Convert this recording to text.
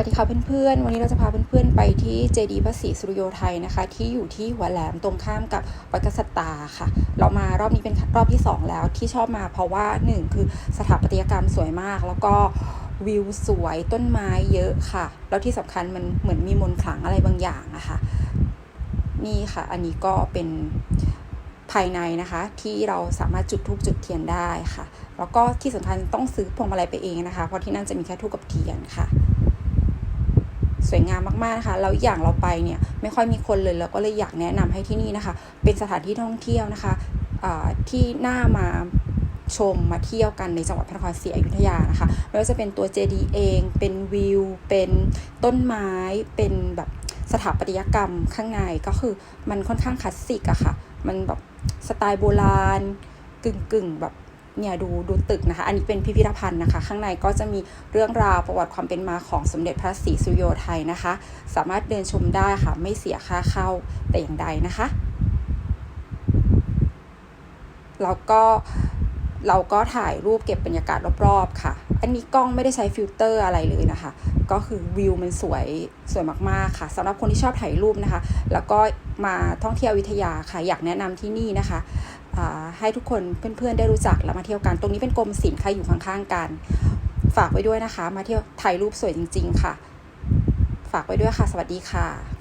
วัสดีค่ะเพื่อนๆ วันนี้เราจะพาเพื่อนๆไปที่เจดีย์พระศรีสุริโยไทยนะคะ ที่อยู่ที่หัวแหลมตรงข้ามกับวัดกษัตาค่ะ เรามารอบนี้เป็นรอบที่ 2 แล้วที่ชอบมาเพราะว่า 1 คือสถาปัตยกรรมสวยมาก แล้วก็วิวสวยต้นไม้เยอะค่ะ แล้วที่สำคัญมันเหมือนมีมนต์ขลังอะไรบางอย่างนะคะนี่ค่ะ อันนี้ก็เป็นภายในนะคะที่เราสามารถจุดธูปจุดเทียนได้ค่ะ แล้วก็ที่สำคัญต้องซื้อพวงมาลัยไปเองนะคะ เพราะที่นั่นจะมีแค่ธูปกับเทียนค่ะ สวยงามมากๆนะคะแล้วอย่างเราไปเนี่ยไม่ค่อยมีคนเลยแล้วก็เลยอยากแนะนำให้ที่นี่นะคะ เป็นสถานที่ท่องเที่ยวนะคะที่น่ามาชมมาเที่ยวกันในจังหวัดพระนครศรีอยุธยานะคะไม่ว่าจะเป็นตัวเจดีย์เอง เป็นวิว เป็นต้นไม้ เป็นแบบสถาปัตยกรรมข้างในก็คือมันค่อนข้างคลาสสิกอะค่ะ มันแบบสไตล์โบราณกึ่งๆแบบ เนี่ยดูดูตึกนะคะ อันนี้เป็นพิพิธภัณฑ์นะคะ ข้างในก็จะมีเรื่องราวประวัติความเป็นมาของสมเด็จพระศรีสุโยไทยนะคะ สามารถเดินชมได้ค่ะ ไม่เสียค่าเข้าแต่อย่างใดนะคะ แล้วก็ เราก็ถ่ายรูปเก็บบรรยากาศรอบๆค่ะ อันนี้กล้องไม่ได้ใช้ฟิลเตอร์อะไรเลยนะคะ ก็คือวิวมันสวยสวยมากๆค่ะสำหรับคนที่ชอบถ่ายรูปนะคะ แล้วก็มาท่องเที่ยววิทยาค่ะอยากแนะนำที่นี่นะคะให้ทุกคนเพื่อนๆได้รู้จักแล้วมาเที่ยวกัน ตรงนี้เป็นกรมศิลป์ค่ะอยู่ข้างๆกัน ฝากไว้ด้วยนะคะ มาเที่ยวถ่ายรูปสวยจริง ๆ ค่ะ ฝากไว้ด้วยค่ะ สวัสดีค่ะ